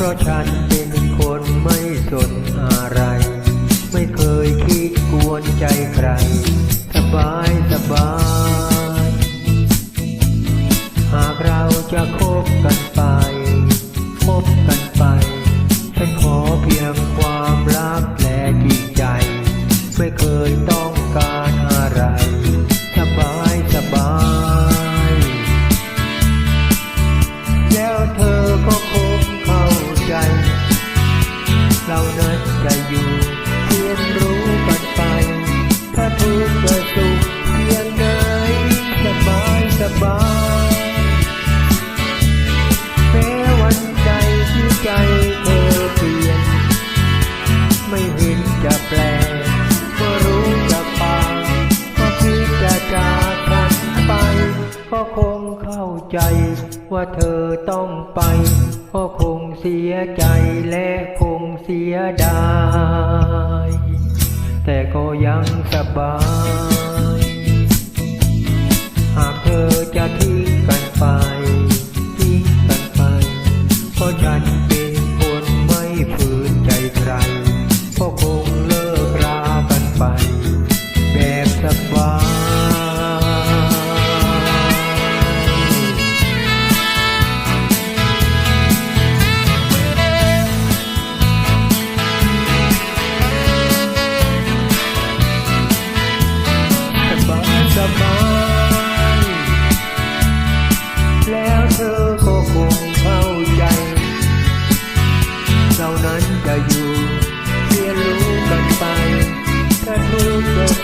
เพราะฉันเป็นคนไม่สนอะไร ไม่เคยคิดกวนใจใคร สบายสบาย หากเราจะคบกันไป คบกันไป ฉันขอเพียงความรักและจริงใจ ไม่เคยต้องการอะไร จะแปลก็รู้จะปางก็คิดจะจากกันไป ก็คงเข้าใจว่าเธอต้องไป ก็คงเสียใจและคงเสียดาย แต่ก็ยังสบาย หากเธอจะทิ้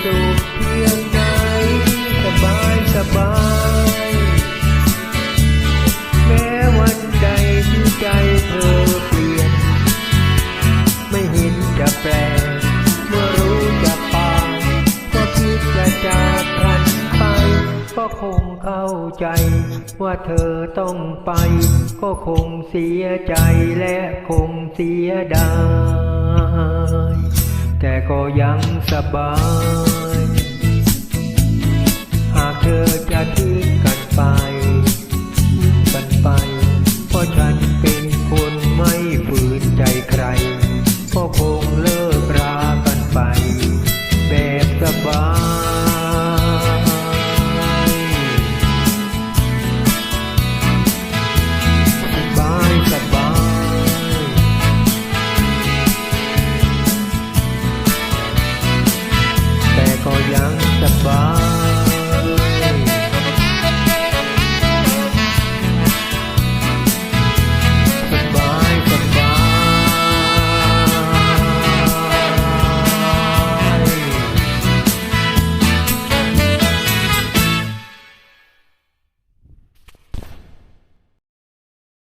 สุขเพียงไหนสบายสบายแม้วันใดที่ใจเธอเปลี่ยน ไม่เห็นจะแปลเมื่อรู้จะปางก็คิดจะจากกันไป ก็คงเข้าใจ ว่าเธอต้องไป ก็คงเสียใจและคงเสียดาย แต่ก็ยังสบาย หากเธอจะทิ้งกันไป